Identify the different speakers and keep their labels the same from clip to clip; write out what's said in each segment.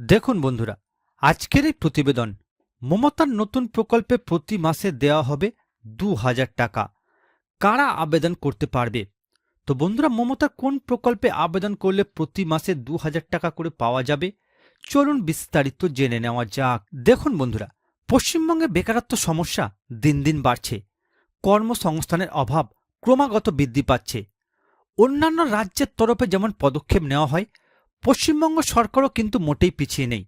Speaker 1: দেখুন বন্ধুরা, আজকের এই প্রতিবেদন মমতার নতুন প্রকল্পে প্রতি মাসে দেওয়া হবে দু হাজার টাকা। কারা আবেদন করতে পারবে? তো বন্ধুরা মমতা কোন প্রকল্পে আবেদন করলে প্রতি মাসে দু হাজার টাকা করে পাওয়া যাবে? চলুন বিস্তারিত জেনে নেওয়া যাক। দেখুন বন্ধুরা, পশ্চিমবঙ্গে বেকারত্ব সমস্যা দিন দিন বাড়ছে। কর্মসংস্থানের অভাব ক্রমাগত বৃদ্ধি পাচ্ছে। অন্যান্য রাজ্যের তরফে যেমন পদক্ষেপ নেওয়া হয় পশ্চিমবঙ্গ সরকারও কিন্তু মোটেই পিছিয়ে নেই।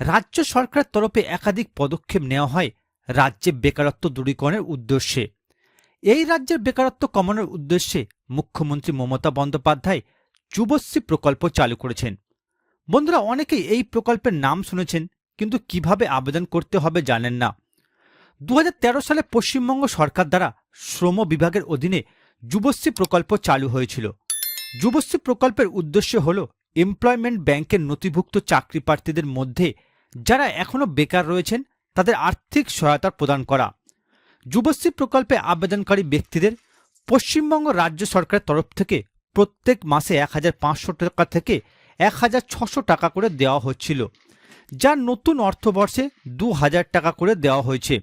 Speaker 1: রাজ্য সরকারের তরফে একাধিক পদক্ষেপ নেওয়া হয় রাজ্যে বেকারত্ব দূরীকরণের উদ্দেশ্যে। এই রাজ্যের বেকারত্ব কমানোর উদ্দেশ্যে মুখ্যমন্ত্রী মমতা বন্দ্যোপাধ্যায় যুবশ্রী প্রকল্প চালু করেছেন। বন্ধুরা, অনেকেই এই প্রকল্পের নাম শুনেছেন, কিন্তু কীভাবে আবেদন করতে হবে জানেন না। দু হাজার তেরো সালে পশ্চিমবঙ্গ সরকার দ্বারা শ্রম বিভাগের অধীনে যুবশ্রী প্রকল্প চালু হয়েছিল। যুবশ্রী প্রকল্পের উদ্দেশ্য হল এমপ্লয়মেন্ট ব্যাংকের নথিভুক্ত চাকরি প্রার্থীদের মধ্যে যারা এখনও বেকার রয়েছেন, তাদের আর্থিক সহায়তা প্রদান করা। যুবশ্রী প্রকল্পে আবেদনকারী ব্যক্তিদের পশ্চিমবঙ্গ রাজ্য সরকারের তরফ থেকে প্রত্যেক মাসে এক হাজার পাঁচশো টাকা থেকে এক হাজার ছশো টাকা করে দেওয়া হচ্ছিল, যা নতুন অর্থবর্ষে দু হাজার টাকা করে দেওয়া হয়েছে।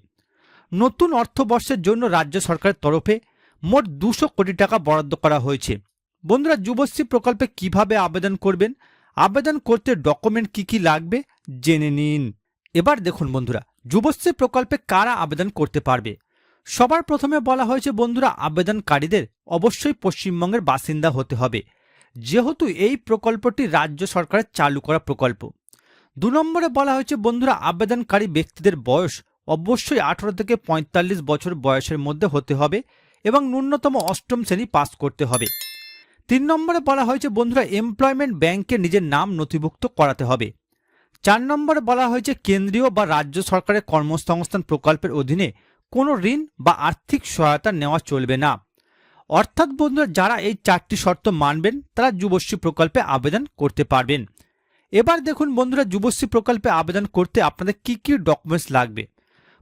Speaker 1: নতুন অর্থবর্ষের জন্য রাজ্য সরকারের তরফে মোট দুশো কোটি টাকা বরাদ্দ করা হয়েছে। বন্ধুরা যুবশ্রী প্রকল্পে কীভাবে আবেদন করবেন? আবেদন করতে ডকুমেন্ট কি কি লাগবে? জেনে নিন। এবার দেখুন বন্ধুরা, যুবশ্রী প্রকল্পে কারা আবেদন করতে পারবে? সবার প্রথমে বলা হয়েছে বন্ধুরা, আবেদনকারীদের অবশ্যই পশ্চিমবঙ্গের বাসিন্দা হতে হবে। যেহেতু এই প্রকল্পটি রাজ্য সরকারের চালু করা প্রকল্প। দু নম্বরে বলা হয়েছে বন্ধুরা, আবেদনকারী ব্যক্তিদের বয়স অবশ্যই আঠারো থেকে পঁয়তাল্লিশ বছর বয়সের মধ্যে হতে হবে এবং ন্যূনতম অষ্টম শ্রেণি পাস করতে হবে। তিন নম্বরে বলা হয়েছে, বন্ধুরা এমপ্লয়মেন্ট ব্যাংকে নিজের নাম নথিভুক্ত করাতে হবে। চার নম্বরে বলা হয়েছে, কেন্দ্রীয় বা রাজ্য সরকারের কর্মসংস্থান প্রকল্পের অধীনে কোনো ঋণ বা আর্থিক সহায়তা নেওয়া চলবে না। অর্থাৎ, বন্ধুরা, যারা এই চারটি শর্ত মানবেন, তারা যুবশ্রী প্রকল্পে আবেদন করতে পারবেন। এবার দেখুন, বন্ধুরা, যুবশ্রী প্রকল্পে আবেদন করতে আপনাদের কি কি ডকুমেন্টস লাগবে?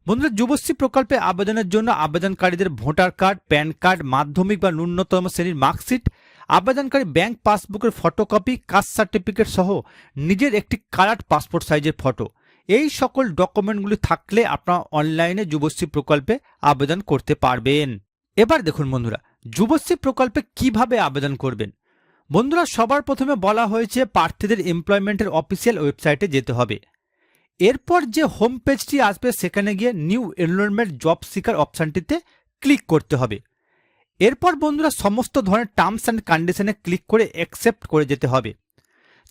Speaker 1: বন্ধুরা, যুবশ্রী প্রকল্পে আবেদনের জন্য আবেদনকারীদের ভোটার কার্ড, প্যান কার্ড, মাধ্যমিক বা ন্যূনতম শ্রেণির মার্কশিট আবেদনকারী ব্যাংক পাসবুকের ফটোকপি, কাস্ট সার্টিফিকেট সহ নিজের একটি কালার পাসপোর্ট সাইজের ফটো। এই সকল ডকুমেন্টগুলি থাকলে আপনারা অনলাইনে যুবশ্রী প্রকল্পে আবেদন করতে পারবেন। এবার দেখুন বন্ধুরা, যুবশ্রী প্রকল্পে কীভাবে আবেদন করবেন? বন্ধুরা, সবার প্রথমে বলা হয়েছে প্রার্থীদের এমপ্লয়মেন্টের অফিসিয়াল ওয়েবসাইটে যেতে হবে। এরপর যে হোম পেজটি আসবে, সেখানে গিয়ে নিউ এনরোলমেন্ট জব সিকার অপশানটিতে ক্লিক করতে হবে। এরপর বন্ধুরা সমস্ত ধরনের টার্মস অ্যান্ড কন্ডিশনে ক্লিক করে অ্যাকসেপ্ট করে যেতে হবে।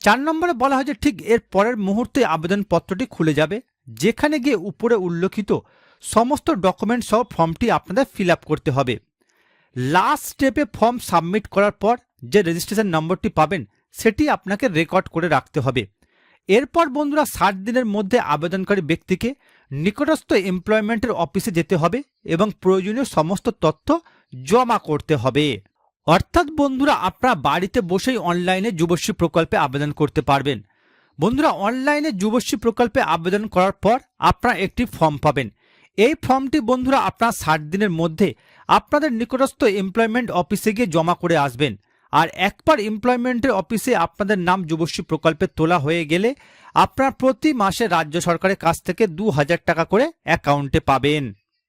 Speaker 1: চার নম্বরে বলা হয় যে ঠিক এর পরের মুহূর্তে আবেদনপত্রটি খুলে যাবে, যেখানে গিয়ে উপরে উল্লেখিত সমস্ত ডকুমেন্ট সহ ফর্মটি আপনাদের ফিল করতে হবে। লাস্ট স্টেপে ফর্ম সাবমিট করার পর যে রেজিস্ট্রেশন নম্বরটি পাবেন, সেটি আপনাকে রেকর্ড করে রাখতে হবে। এরপর বন্ধুরা ষাট দিনের মধ্যে আবেদনকারী ব্যক্তিকে নিকটস্থ এমপ্লয়মেন্টের অফিসে যেতে হবে এবং প্রয়োজনীয় সমস্ত তথ্য জমা করতে হবে। অর্থাৎ বন্ধুরা, আপনারা বাড়িতে বসেই অনলাইনে যুবশ্রী প্রকল্পে আবেদন করতে পারবেন। বন্ধুরা অনলাইনে যুবশ্রী প্রকল্পে আবেদন করার পর আপনারা একটি ফর্ম পাবেন। এই ফর্মটি বন্ধুরা, আপনারা ষাট দিনের মধ্যে আপনাদের নিকটস্থ এমপ্লয়মেন্ট অফিসে গিয়ে জমা করে আসবেন। আর একবার এমপ্লয়মেন্টের অফিসে আপনাদের নাম যুবশ্রী প্রকল্পে তোলা হয়ে গেলে আপনারা প্রতি মাসে রাজ্য সরকারের কাছ থেকে দু হাজার টাকা করে অ্যাকাউন্টে পাবেন।